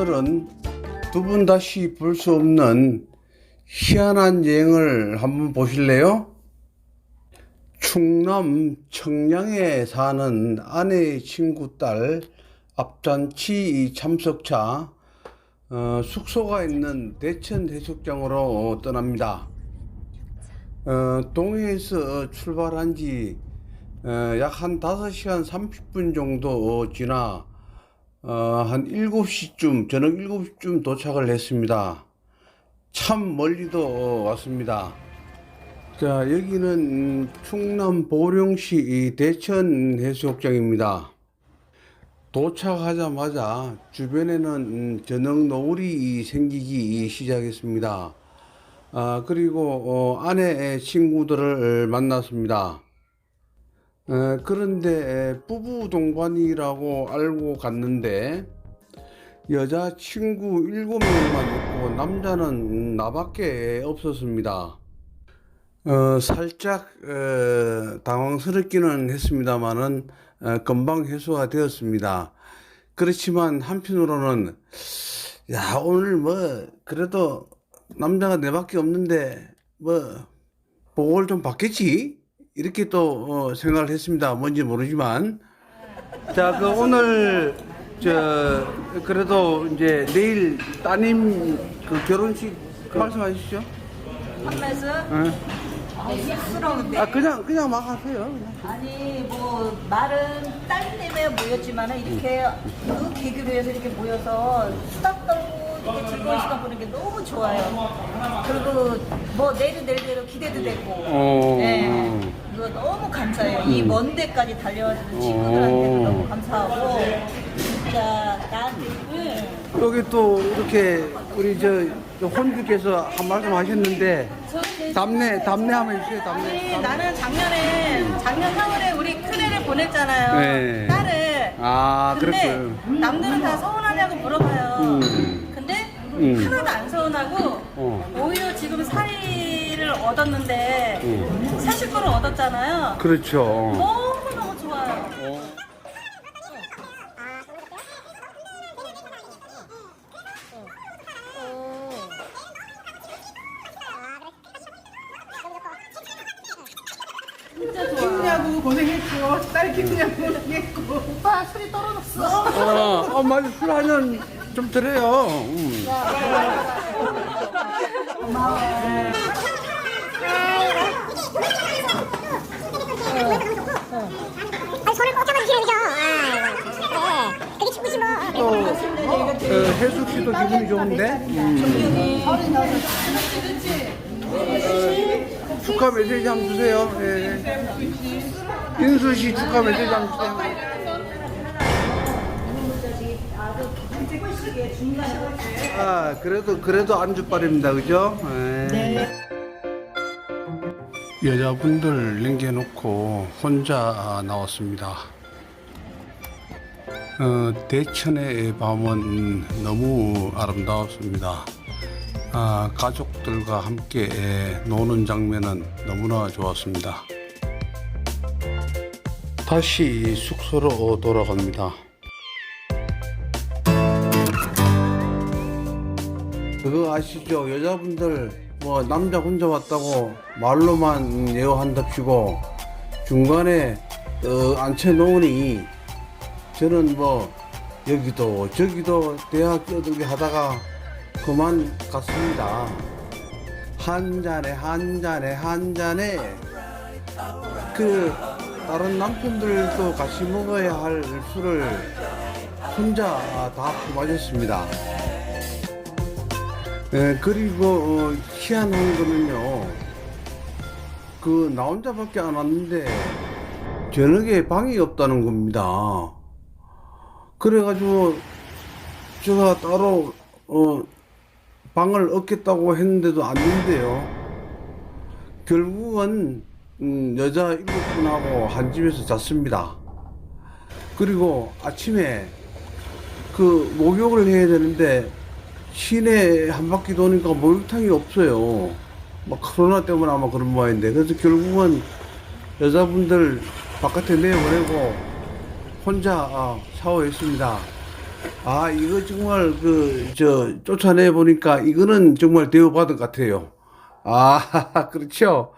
오늘은 두 분 다시 볼 수 없는 희한한 여행을 한번 보실래요? 충남 청량에 사는 아내의 친구 딸 앞잔치 참석차 어, 숙소가 있는 대천 해수욕장으로 떠납니다. 어, 동해에서 출발한 지 어, 약한 5시간 30분 정도 지나 어, 한 7시쯤, 저녁 7시쯤 도착을 했습니다. 참 멀리도 왔습니다. 자, 여기는 음, 충남 보령시 이 대천 해수욕장입니다. 도착하자마자 주변에는 음, 저녁 노을이 생기기 시작했습니다. 아, 그리고 어, 아내의 친구들을 만났습니다. 에, 그런데 부부 동반이라고 알고 갔는데 여자 친구 일곱 명만 있고 남자는 나밖에 없었습니다. 어, 살짝 어, 당황스럽기는 했습니다만은 어, 금방 해소가 되었습니다. 그렇지만 한편으로는 야 오늘 뭐 그래도 남자가 내밖에 없는데 뭐 보고를 좀 받겠지 이렇게 또 어, 생각을 했습니다. 뭔지 모르지만 자 그 오늘 저 그래도 이제 내일 따님 그 결혼식 말씀하시죠. 판매스? 예. 아, 쑥스러운데. 아 그냥 그냥 막 하세요. 그냥. 아니, 뭐, 말은 딸 때문에 모였지만 이렇게 그 계기로 해서 이렇게 모여서 수다 떨고 이렇게 즐거운 시간 보는 게 너무 좋아요. 그리고 뭐 내일은 내일대로 기대도 되고. 어. 네. 이거 너무 감사해요. 이 먼 데까지 달려와주는 친구들한테도 어. 너무 감사하고. 진짜 나한테. 응. 여기 또 이렇게 우리 저 혼주께서 한 말씀 하셨는데 답례 답례 한번 해주세요. 답례. 아니, 나는 작년에, 작년 3월에 우리 큰애를 보냈잖아요. 네. 딸을. 아 근데 그랬어요. 남들은 다 서운하냐고 물어봐요. 음. 음. 하나도 안 서운하고 어. 오히려 지금 사이를 얻었는데 음. 사실 거를 얻었잖아요. 그렇죠. 너무 너무 좋아요. 어. 키우냐고 고생했고 딸 키우냐고 고생했고 오빠 술이 떨어졌어. 어, 어 맞아 술 한잔 좀 드려요. 음. 아. 아, 뭐. 또 어, 해숙 씨도 기분이 좋은데. 음. 어, 축하 메시지 한번 주세요. 예. 인수 씨 축하 메시지 한번 주세요. 아 그래도 그래도 안주빨입니다, 그죠? 네. 여자분들 남겨놓고 혼자 나왔습니다. 어, 대천의 밤은 너무 아름다웠습니다. 아, 가족들과 함께 노는 장면은 너무나 좋았습니다. 다시 숙소로 돌아갑니다. 그거 아시죠? 여자분들 뭐 남자 혼자 왔다고 말로만 예어한답시고 중간에 어, 앉혀놓으니 저는 뭐 여기도 저기도 대학 끼어들게 하다가 그만 갔습니다. 한 잔에 한 잔에 한 잔에 그 다른 남편들도 같이 먹어야 할 술을 혼자 다 마셨습니다. 예, 그리고 어, 희한한 거는요. 그 나 혼자밖에 안 왔는데 저녁에 방이 없다는 겁니다. 그래가지고 제가 따로 어, 방을 얻겠다고 했는데도 안 된대요. 결국은 음, 여자 일곱 분하고 한 집에서 잤습니다. 그리고 아침에 그 목욕을 해야 되는데 시내 한 바퀴 도니까 목욕탕이 없어요. 막 코로나 때문에 아마 그런 모양인데 그래서 결국은 여자분들 바깥에 내보내고 혼자 아, 샤워했습니다. 아, 이거 정말 그, 저, 쫓아내 보니까 이거는 정말 대우받은 것 같아요. 아, 그렇죠.